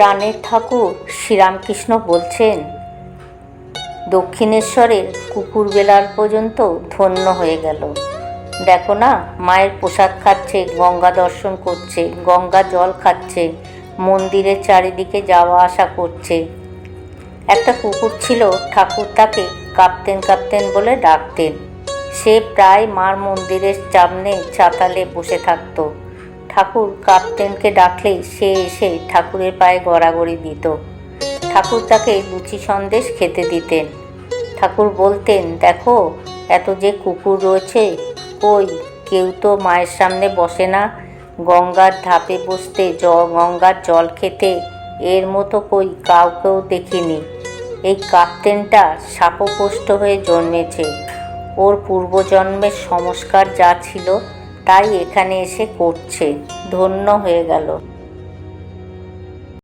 প্রাণের ঠাকুর শ্রীরামকৃষ্ণ বলছেন, দক্ষিণেশ্বরের কুকুর বেলার পর্যন্ত ধন্য হয়ে গেল। দেখো না, মায়ের প্রসাদ খাচ্ছে, গঙ্গা দর্শন করছে, গঙ্গা জল খাচ্ছে, মন্দিরের চারিদিকে যাওয়া আসা করছে। একটা কুকুর ছিল, ঠাকুর তাকে কাঁপতেন কাঁপতেন বলে ডাকতেন। সে প্রায় মার মন্দিরের সামনে চাতালে বসে থাকতো। ঠাকুর কাপ্তেনকে ডাকলেই সে এসে ঠাকুরের পায়ে গড়াগড়ি দিত। ঠাকুর তাকে লুচি সন্দেশ খেতে দিতেন। ঠাকুর বলতেন, দেখো, এত যে কুকুর রয়েছে, কই, কেউ তো মায়ের সামনে বসে না? গঙ্গার ধাপে বসতে জ, গঙ্গার জল খেতে এর মতো কই কাউকেও দেখিনি। এই কাপ্তেনটা শাপোপোষ্ট হয়ে জন্মেছে। ওর পূর্বজন্মের সংস্কার যা ছিল তাই এখানে এসে করছে ধন্য হয়ে গেল।